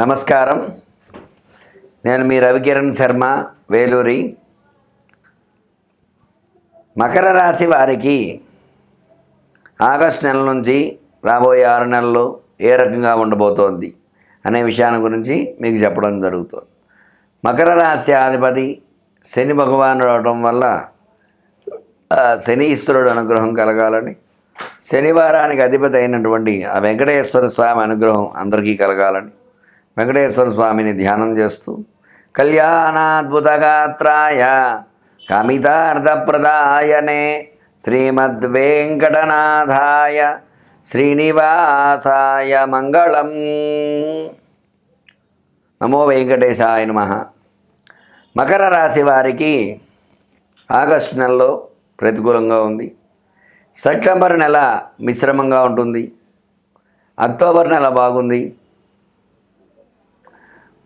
నమస్కారం. నేను మీ రవికిరణ్ శర్మ వేలూరి. మకర రాశి వారికి ఆగస్టు నెల నుంచి రాబోయే ఆరు నెలలు ఏ రకంగా ఉండబోతోంది అనే విషయాన్ని గురించి మీకు చెప్పడం జరుగుతుంది. మకర రాశి అధిపతి శని భగవానుడు అవడం వల్ల శని ఈశ్వరుడు అనుగ్రహం కలగాలని శనివారానికి అధిపతి అయినటువంటి ఆ వెంకటేశ్వర స్వామి అనుగ్రహం అందరికీ కలగాలని వెంకటేశ్వర స్వామిని ధ్యానం చేస్తూ కళ్యాణాద్భుతగాత్రాయ కామితార్థప్రదాయనే శ్రీమద్వేంకటనాథాయ శ్రీనివాసాయ మంగళం. నమో వెంకటేశాయ నమ. మకర రాశి వారికి ఆగస్టు నెలలో ప్రతికూలంగా ఉంది. సెప్టెంబర్ నెల మిశ్రమంగా ఉంటుంది. అక్టోబర్ నెల బాగుంది.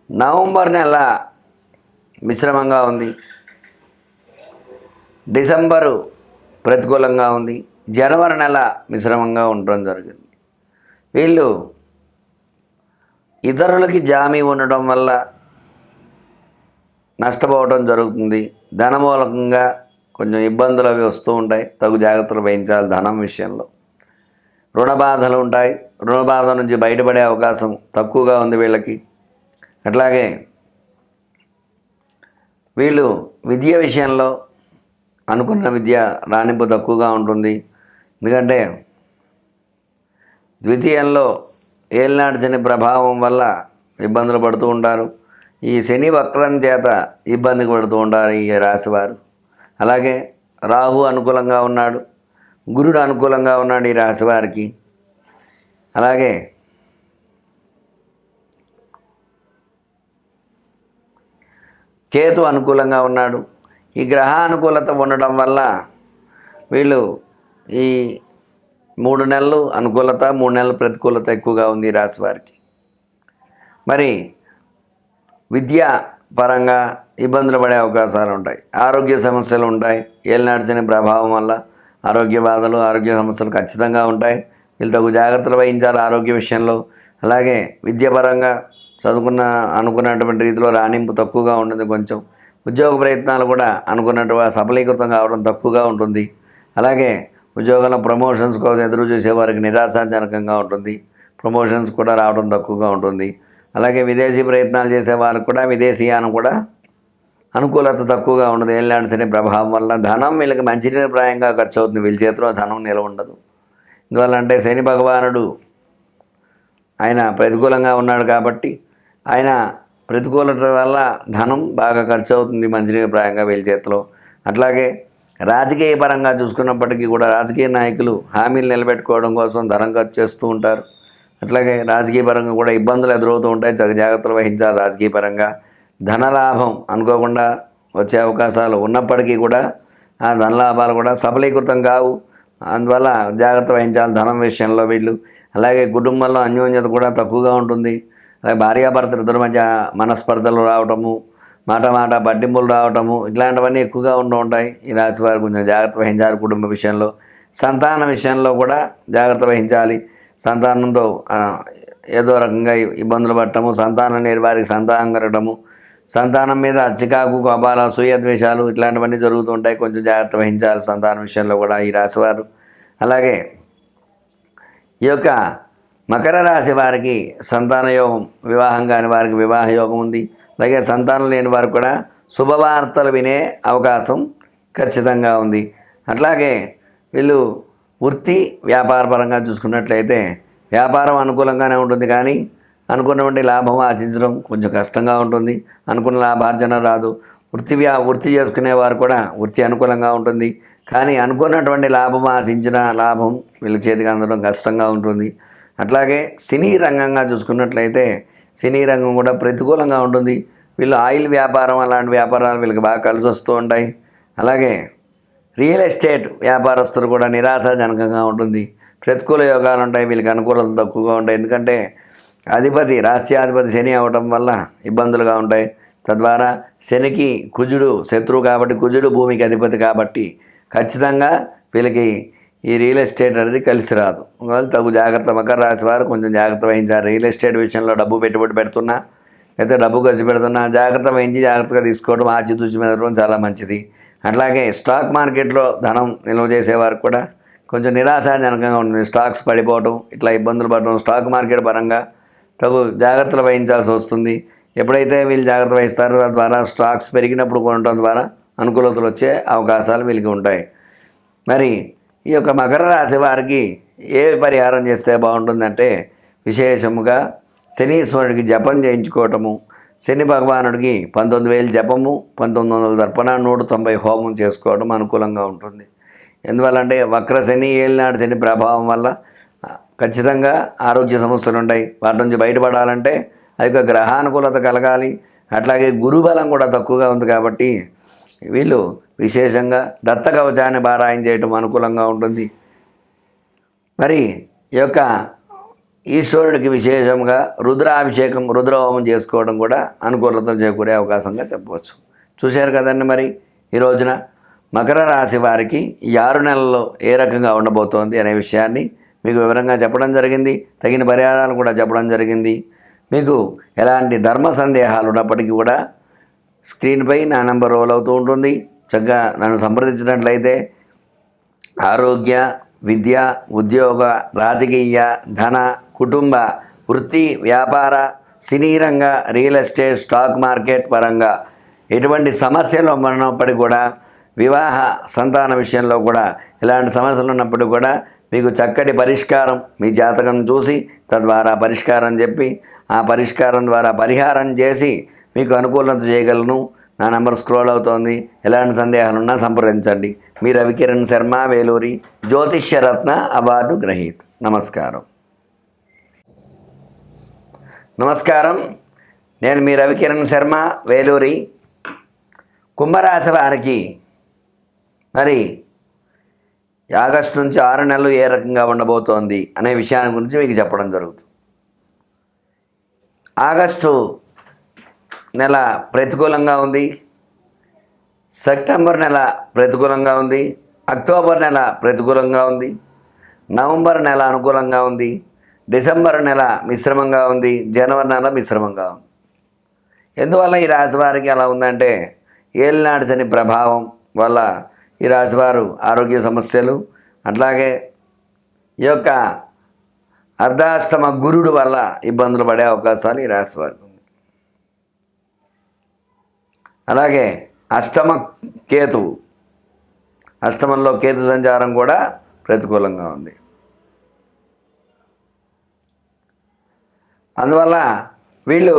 నవంబర్ నెల మిశ్రమంగా ఉంది. డిసెంబరు ప్రతికూలంగా ఉంది. జనవరి నెల మిశ్రమంగా ఉండడం జరిగింది. వీళ్ళు ఇతరులకి జామీ ఉండడం వల్ల నష్టపోవడం జరుగుతుంది. ధనమూలకంగా కొంచెం ఇబ్బందులు అవి వస్తూ ఉంటాయి. తగు జాగ్రత్తలు వహించాలి ధనం విషయంలో. రుణ బాధలు ఉంటాయి. రుణ బాధ నుంచి బయటపడే అవకాశం తక్కువగా ఉంది వీళ్ళకి. అట్లాగే వీళ్ళు విద్య విషయంలో అనుకున్న విద్య రాణింపు తక్కువగా ఉంటుంది. ఎందుకంటే ద్వితీయంలో ఏలినాటి శని ప్రభావం వల్ల ఇబ్బందులు పడుతూ ఉంటారు. ఈ శని వక్రం చేత ఇబ్బంది పడుతూ ఉంటారు ఈ రాశివారు. అలాగే రాహు అనుకూలంగా ఉన్నాడు. గురుడు అనుకూలంగా ఉన్నాడు ఈ రాశివారికి. అలాగే కేతు అనుకూలంగా ఉన్నాడు. ఈ గ్రహ అనుకూలత ఉండడం వల్ల వీళ్ళు ఈ మూడు నెలలు అనుకూలత మూడు నెలల ప్రతికూలత ఎక్కువగా ఉంది రాశి వారికి. మరి విద్య పరంగా ఇబ్బందులు పడే అవకాశాలు ఉంటాయి. ఆరోగ్య సమస్యలు ఉంటాయి. ఏలినాడ్చిన ప్రభావం వల్ల ఆరోగ్య బాధలు ఆరోగ్య సమస్యలు ఖచ్చితంగా ఉంటాయి. వీళ్ళు తగు జాగ్రత్తలు వహించాలి ఆరోగ్య విషయంలో. అలాగే విద్యాపరంగా చదువుకున్న అనుకున్నటువంటి రీతిలో రాణింపు తక్కువగా ఉంటుంది కొంచెం. ఉద్యోగ ప్రయత్నాలు కూడా అనుకున్నట్టు సఫలీకృతం కావడం తక్కువగా ఉంటుంది. అలాగే ఉద్యోగంలో ప్రమోషన్స్ కోసం ఎదురు చూసేవారికి నిరాశాజనకంగా ఉంటుంది. ప్రమోషన్స్ కూడా రావడం తక్కువగా ఉంటుంది. అలాగే విదేశీ ప్రయత్నాలు చేసే వారికి కూడా విదేశీయానం కూడా అనుకూలత తక్కువగా ఉండదు. ఏళ్ళాంటి శని ప్రభావం వల్ల ధనం వీళ్ళకి మంచినీరప్రాయంగా ఖర్చు అవుతుంది వీళ్ళ చేతిలో ధనం నిలవ ఉండదు. ఇందువల్ల అంటే శని భగవానుడు ఆయన ప్రతికూలంగా ఉన్నాడు కాబట్టి ఆయన ప్రతికూలత వల్ల ధనం బాగా ఖర్చు అవుతుంది మంచినీరప్రాయంగా వీళ్ళ చేతిలో. అట్లాగే రాజకీయ పరంగా చూసుకున్నప్పటికీ కూడా రాజకీయ నాయకులు హామీలు నిలబెట్టుకోవడం కోసం ధనం ఖర్చు చేస్తూ ఉంటారు. అట్లాగే రాజకీయ పరంగా కూడా ఇబ్బందులు ఎదురవుతూ ఉంటాయి. జాగ్రత్తలు వహించాలి రాజకీయ పరంగా. ధనలాభం అనుకోకుండా వచ్చే అవకాశాలు ఉన్నప్పటికీ కూడా ఆ ధనలాభాలు కూడా సఫలీకృతం కావు. అందువల్ల జాగ్రత్త వహించాలి ధనం విషయంలో వీళ్ళు. అలాగే కుటుంబంలో అన్యోన్యత కూడా తక్కువగా ఉంటుంది. అలాగే భార్యాభర్తల ఇద్దరి మధ్య మనస్పర్ధలు రావటము మాట మాట పట్టింపులు రావటము ఇట్లాంటివన్నీ ఎక్కువగా ఉంటూ ఉంటాయి ఈ రాశి వారు. కొంచెం జాగ్రత్త వహించాలి కుటుంబ విషయంలో. సంతాన విషయంలో కూడా జాగ్రత్త వహించాలి. సంతానంతో ఏదో రకంగా ఇబ్బందులు పడటము సంతానం లేని వారికి సంతానం కలగటము సంతానం మీద చికాకు కోపాలు అసూయ ద్వేషాలు ఇట్లాంటివన్నీ జరుగుతూ ఉంటాయి. కొంచెం జాగ్రత్త వహించాలి సంతానం విషయంలో కూడా ఈ రాశివారు అలాగే ఈ యొక్క మకర రాశి వారికి సంతాన యోగం వివాహం కాని వారికి వివాహ యోగం ఉంది. అలాగే సంతానం లేని వారు కూడా శుభవార్తలు వినే అవకాశం ఖచ్చితంగా ఉంది. అట్లాగే వీళ్ళు వృత్తి వ్యాపార పరంగా చూసుకున్నట్లయితే వ్యాపారం అనుకూలంగానే ఉంటుంది కానీ అనుకున్నటువంటి లాభం ఆశించడం కొంచెం కష్టంగా ఉంటుంది. అనుకున్న లాభార్జన రాదు. వృత్తి వ్యా వృత్తి చేసుకునేవారు కూడా వృత్తి అనుకూలంగా ఉంటుంది. కానీ అనుకున్నటువంటి లాభం ఆశించిన లాభం వీళ్ళ చేతికి అందడం కష్టంగా ఉంటుంది. అట్లాగే సినీ రంగంగా చూసుకున్నట్లయితే సినీ రంగం కూడా ప్రతికూలంగా ఉంటుంది. వీళ్ళు ఆయిల్ వ్యాపారం అలాంటి వ్యాపారాలు వీళ్ళకి బాగా కలిసి వస్తూ ఉంటాయి. అలాగే రియల్ ఎస్టేట్ వ్యాపారస్తులు కూడా నిరాశాజనకంగా ఉంటుంది. ప్రతికూల యోగాలు ఉంటాయి వీళ్ళకి అనుకూలతలు తక్కువగా ఉంటాయి. ఎందుకంటే అధిపతి రాష్ట్రాధిపతి శని అవటం వల్ల ఇబ్బందులుగా ఉంటాయి. తద్వారా శనికి కుజుడు శత్రువు కాబట్టి కుజుడు భూమికి అధిపతి కాబట్టి ఖచ్చితంగా వీళ్ళకి ఈ రియల్ ఎస్టేట్ అనేది కలిసి రాదు. తగు జాగ్రత్త మకర రాశి వారు కొంచెం జాగ్రత్త వహించారు రియల్ ఎస్టేట్ విషయంలో డబ్బు పెట్టుబడి పెడుతున్నా లేదా డబ్బు ఖర్చు పెడుతున్నా జాగ్రత్త వహించి జాగ్రత్తగా తీసుకోవడం ఆచితూచి మెదడం చాలా మంచిది. అట్లాగే స్టాక్ మార్కెట్లో ధనం నిల్వ చేసేవారికి కూడా కొంచెం నిరాశాజనకంగా ఉంటుంది. స్టాక్స్ పడిపోవడం ఇట్లా ఇబ్బందులు పడడం స్టాక్ మార్కెట్ పరంగా తగు జాగ్రత్తలు వహించాల్సి వస్తుంది. ఎప్పుడైతే వీళ్ళు జాగ్రత్త వహిస్తారో తద్వారా స్టాక్స్ పెరిగినప్పుడు కొనడం ద్వారా అనుకూలతలు వచ్చే అవకాశాలు వీళ్ళకి ఉంటాయి. మరి ఈ యొక్క మకర రాశి వారికి ఏ పరిహారం చేస్తే బాగుంటుందంటే విశేషముగా శనీశ్వరుడికి జపం చేయించుకోవటము శని భగవానుడికి పంతొమ్మిది వేలు జపము పంతొమ్మిది వందల తర్పణ నూట తొంభై హోమం చేసుకోవడం అనుకూలంగా ఉంటుంది. ఎందువల్లంటే వక్ర శని ఏలినాడు శని ప్రభావం వల్ల ఖచ్చితంగా ఆరోగ్య సమస్యలు ఉంటాయి. వాటి నుంచి బయటపడాలంటే ఆ యొక్క గ్రహానుకూలత కలగాలి. అట్లాగే గురుబలం కూడా తక్కువగా ఉంది కాబట్టి వీళ్ళు విశేషంగా దత్త కవచాన్ని పారాయణ చేయటం అనుకూలంగా ఉంటుంది. మరి ఈ యొక్క ఈశ్వరుడికి విశేషంగా రుద్రాభిషేకం రుద్రహోమం చేసుకోవడం కూడా అనుకూలతను చేకూరే అవకాశంగా చెప్పవచ్చు. చూశారు కదండి మరి ఈ రోజున మకర రాశి వారికి ఈ ఆరు నెలల్లో ఏ రకంగా ఉండబోతోంది అనే విషయాన్ని మీకు వివరంగా చెప్పడం జరిగింది. తగిన పరిహారాలు కూడా చెప్పడం జరిగింది. మీకు ఎలాంటి ధర్మ సందేహాలు ఉన్నప్పటికీ కూడా స్క్రీన్పై నా నెంబర్ రోల్ అవుతూ ఉంటుంది. చక్కగా నన్ను సంప్రదించినట్లయితే ఆరోగ్య విద్య ఉద్యోగ రాజకీయ ధన కుటుంబ వృత్తి వ్యాపార సినీ రంగ రియల్ ఎస్టేట్ స్టాక్ మార్కెట్ పరంగా ఎటువంటి సమస్యలు ఉన్నప్పటికీ కూడా వివాహ సంతాన విషయంలో కూడా ఇలాంటి సమస్యలు ఉన్నప్పటికీ కూడా మీకు చక్కటి పరిష్కారం మీ జాతకం చూసి తద్వారా పరిష్కారం చెప్పి ఆ పరిష్కారం ద్వారా పరిహారం చేసి మీకు అనుకూలత చేయగలను. నా నంబర్ స్క్రోల్ అవుతోంది. ఎలాంటి సందేహాలున్నా సంప్రదించండి. మీ రవికిరణ్ శర్మ వేలూరి జ్యోతిష్యరత్న అవార్డు గ్రహీత. నమస్కారం. నమస్కారం. నేను మీ రవికిరణ్ శర్మ వేలూరి కుంభరాశి వారికి. మరి ఆగస్టు నుంచి ఆరు నెలలు ఏ రకంగా ఉండబోతోంది అనే విషయాన్ని గురించి మీకు చెప్పడం జరుగుతుంది. ఆగస్టు నెల ప్రతికూలంగా ఉంది. సెప్టెంబర్ నెల ప్రతికూలంగా ఉంది. అక్టోబర్ నెల ప్రతికూలంగా ఉంది. నవంబర్ నెల అనుకూలంగా ఉంది. డిసెంబర్ నెల మిశ్రమంగా ఉంది. జనవరి నెల మిశ్రమంగా ఉంది. ఎందువల్ల ఈ రాశి వారికి అలా ఉందంటే ఏలినాడు శని ప్రభావం వల్ల ఈ రాశివారు ఆరోగ్య సమస్యలు అట్లాగే ఈ యొక్క అర్ధాష్టమ గురుడు వల్ల ఇబ్బందులు పడే అవకాశాలు ఈ రాశివారు వారికి ఉంది అలాగే అష్టమ కేతువు అష్టమంలో కేతు సంచారం కూడా ప్రతికూలంగా ఉంది. అందువల్ల వీళ్ళు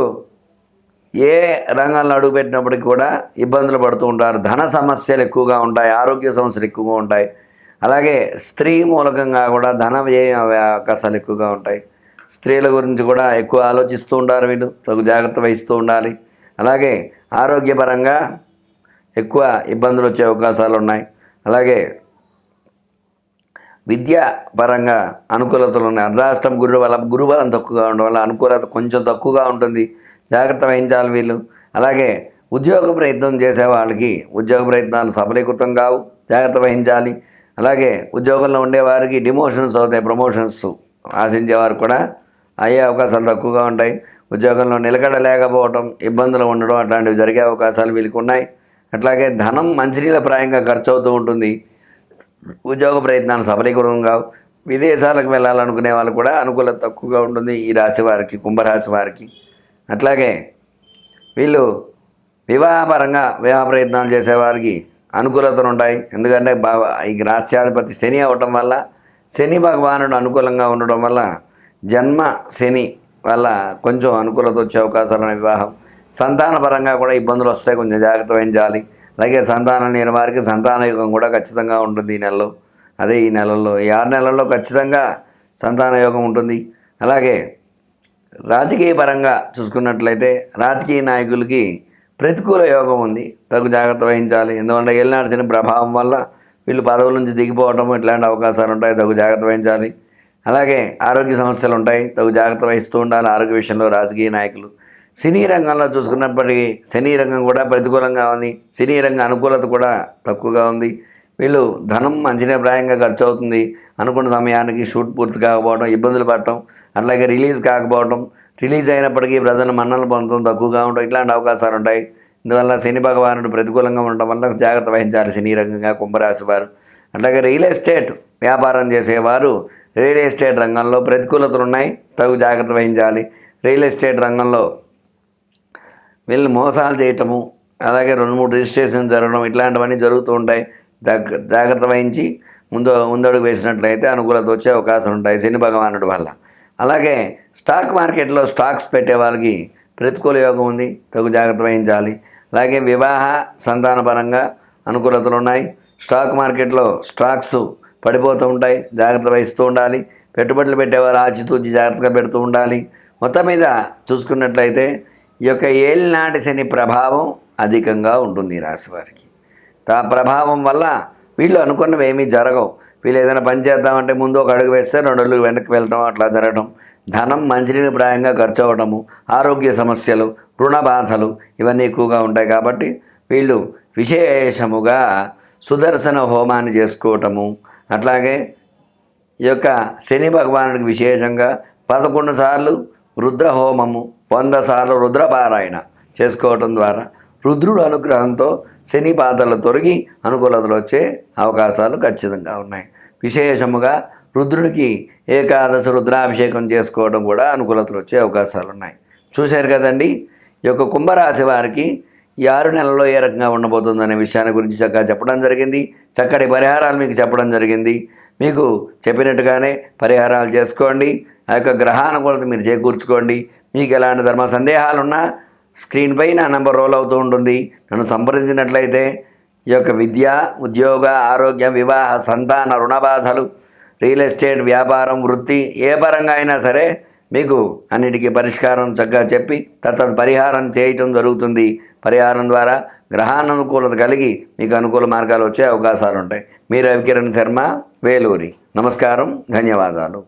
ఏ రంగంలో అడుగుపెట్టినప్పటికీ కూడా ఇబ్బందులు పడుతూ ఉంటారు. ధన సమస్యలు ఎక్కువగా ఉంటాయి ఆరోగ్య సమస్యలు ఎక్కువగా ఉంటాయి. అలాగే స్త్రీ మూలకంగా కూడా ధన వ్యయ అవకాశాలు ఎక్కువగా ఉంటాయి. స్త్రీల గురించి కూడా ఎక్కువ ఆలోచిస్తూ ఉంటారు వీళ్ళు తగు జాగ్రత్త వహిస్తూ ఉండాలి. అలాగే ఆరోగ్యపరంగా ఎక్కువ ఇబ్బందులు వచ్చే అవకాశాలు ఉన్నాయి అలాగే విద్యాపరంగా అనుకూలతలు ఉన్నాయి. అర్ధాష్టం గురు వల్ల గురుబలం తక్కువగా ఉండడం వల్ల అనుకూలత కొంచెం తక్కువగా ఉంటుంది. జాగ్రత్త వహించాలి వీళ్ళు. అలాగే ఉద్యోగ ప్రయత్నం చేసే వాళ్ళకి ఉద్యోగ ప్రయత్నాలు సఫలీకృతం కావు. జాగ్రత్త వహించాలి. అలాగే ఉద్యోగంలో ఉండేవారికి డిమోషన్స్ అవుతాయి ప్రమోషన్స్ ఆశించేవారు కూడా అయ్యే అవకాశాలు తక్కువగా ఉంటాయి. ఉద్యోగంలో నిలకడ లేకపోవటం ఇబ్బందులు ఉండడం అట్లాంటివి జరిగే అవకాశాలు వీళ్ళకి ఉన్నాయి అట్లాగే ధనం మంచినీళ్ళ ప్రాయంగా ఖర్చు అవుతూ ఉంటుంది. ఉద్యోగ ప్రయత్నాలు సఫలీకృతం కావు. విదేశాలకు వెళ్ళాలనుకునే వాళ్ళు కూడా అనుకూలత తక్కువగా ఉంటుంది ఈ రాశి వారికి కుంభరాశి వారికి. అట్లాగే వీళ్ళు వివాహపరంగా వివాహ ప్రయత్నాలు చేసేవారికి అనుకూలతలు ఉంటాయి. ఎందుకంటే బా ఈ రాష్ట్రాధిపతి శని అవ్వటం వల్ల శని భగవానుడు అనుకూలంగా ఉండడం వల్ల జన్మ శని వల్ల కొంచెం అనుకూలత వచ్చే అవకాశాలు వివాహం సంతానపరంగా కూడా ఇబ్బందులు వస్తాయి. కొంచెం జాగ్రత్త వహించాలి అలాగే సంతానం లేని వారికి సంతాన యోగం కూడా ఖచ్చితంగా ఉంటుంది ఈ నెలలో. అదే ఈ నెలల్లో. ఈ ఆరు నెలల్లో ఖచ్చితంగా సంతాన యోగం ఉంటుంది. అలాగే రాజకీయ పరంగా చూసుకున్నట్లయితే రాజకీయ నాయకులకి ప్రతికూల యోగం ఉంది. తగు జాగ్రత్త వహించాలి. ఎందుకంటే ఏలినాడిసిన ప్రభావం వల్ల వీళ్ళు పదవుల నుంచి దిగిపోవడం ఇట్లాంటి అవకాశాలు ఉంటాయి. తగు జాగ్రత్త వహించాలి. అలాగే ఆరోగ్య సమస్యలు ఉంటాయి. తగు జాగ్రత్త వహిస్తూ ఉండాలి. ఆరోగ్య విషయంలో రాజకీయ నాయకులు. సినీ రంగంలో చూసుకున్నప్పటికీ సినీ రంగం కూడా ప్రతికూలంగా ఉంది. సినీ రంగ అనుకూలత కూడా తక్కువగా ఉంది. వీళ్ళు ధనం అంచనాప్రాయంగా ఖర్చు అవుతుంది. అనుకున్న సమయానికి షూట్ పూర్తి కాకపోవడం ఇబ్బందులు పడటం అట్లాగే రిలీజ్ కాకపోవడం రిలీజ్ అయినప్పటికీ ప్రజలు మన్నలు పొందడం తక్కువగా ఉండడం ఇట్లాంటి అవకాశాలు ఉంటాయి. ఇందువల్ల శని భగవానుడు ప్రతికూలంగా ఉండటం వల్ల జాగ్రత్త వహించాలి సినీ రంగంగా కుంభరాశి వారు. అట్లాగే రియల్ ఎస్టేట్ వ్యాపారం చేసేవారు రియల్ ఎస్టేట్ రంగంలో ప్రతికూలతలు ఉన్నాయి. తగు జాగ్రత్త వహించాలి. రియల్ ఎస్టేట్ రంగంలో వీళ్ళు మోసాలు చేయటము అలాగే రెండు మూడు రిజిస్ట్రేషన్ జరగడం ఇట్లాంటివన్నీ జరుగుతూ ఉంటాయి. జాగ్ర- జాగ్రత్త వహించి ముందు ముందడుగు వేసినట్లయితే అనుకూలత వచ్చే అవకాశం ఉంటాయి శని భగవానుడి వల్ల. అలాగే స్టాక్ మార్కెట్లో స్టాక్స్ పెట్టే వాళ్ళకి ప్రతికూల యోగం ఉంది. తగు జాగ్రత్త వహించాలి. అలాగే వివాహ సంతానపరంగా అనుకూలతలు ఉన్నాయి. స్టాక్ మార్కెట్లో స్టాక్స్ పడిపోతూ ఉంటాయి జాగ్రత్త వహిస్తూ ఉండాలి. పెట్టుబడులు పెట్టేవారు ఆచితూచి జాగ్రత్తగా పెడుతూ ఉండాలి. మొత్తం మీద చూసుకున్నట్లయితే ఈ యొక్క ఏలినాటి శని ప్రభావం అధికంగా ఉంటుంది ఈ రాశి వారికి. ఆ ప్రభావం వల్ల వీళ్ళు అనుకున్నవి ఏమీ జరగవు. వీళ్ళు ఏదైనా పని చేద్దామంటే ముందు ఒక అడుగు వేస్తే రెండు అడుగులు వెనక్కి వెళ్ళడం అట్లా జరగడం ధనం మంచినీటి ప్రాయంగా ఖర్చు అవ్వడము ఆరోగ్య సమస్యలు రుణ బాధలు ఇవన్నీ ఎక్కువగా ఉంటాయి కాబట్టి వీళ్ళు విశేషముగా సుదర్శన హోమాన్ని చేసుకోవటము అట్లాగే ఈ యొక్క శని భగవానుడికి విశేషంగా పదకొండు సార్లు రుద్ర హోమము వంద సార్లు రుద్రపారాయణ చేసుకోవటం ద్వారా రుద్రుడు అనుగ్రహంతో శని బాధలు తొలగి అనుకూలతలు వచ్చే అవకాశాలు ఖచ్చితంగా ఉన్నాయి. విశేషముగా రుద్రుడికి ఏకాదశి రుద్రాభిషేకం చేసుకోవడం కూడా అనుకూలతలు వచ్చే అవకాశాలు ఉన్నాయి. చూశారు కదండి ఈ యొక్క కుంభరాశి వారికి ఈ ఆరు నెలల్లో ఏ రకంగా ఉండబోతుందనే విషయాన్ని గురించి చక్కగా చెప్పడం జరిగింది. చక్కటి పరిహారాలు మీకు చెప్పడం జరిగింది. మీకు చెప్పినట్టుగానే పరిహారాలు చేసుకోండి. ఆ యొక్క గ్రహానుకూలత మీరు చేకూర్చుకోండి. మీకు ఎలాంటి ధర్మ సందేహాలున్నా స్క్రీన్పై నా నెంబర్ రోల్ అవుతూ ఉంటుంది. నన్ను సంప్రదించినట్లయితే ఈ యొక్క విద్య ఉద్యోగ ఆరోగ్య వివాహ సంతాన రుణ బాధలు రియల్ ఎస్టేట్ వ్యాపారం వృత్తి ఏ పరంగా అయినా సరే మీకు అన్నిటికీ పరిష్కారం చక్కగా చెప్పి తత్త పరిహారం చేయటం జరుగుతుంది. పరిహారం ద్వారా గ్రహానుకూలత కలిగి మీకు అనుకూల మార్గాలు వచ్చే అవకాశాలు ఉంటాయి. మీరు రవికిరణ్ శర్మ వేలూరి. నమస్కారం ధన్యవాదాలు.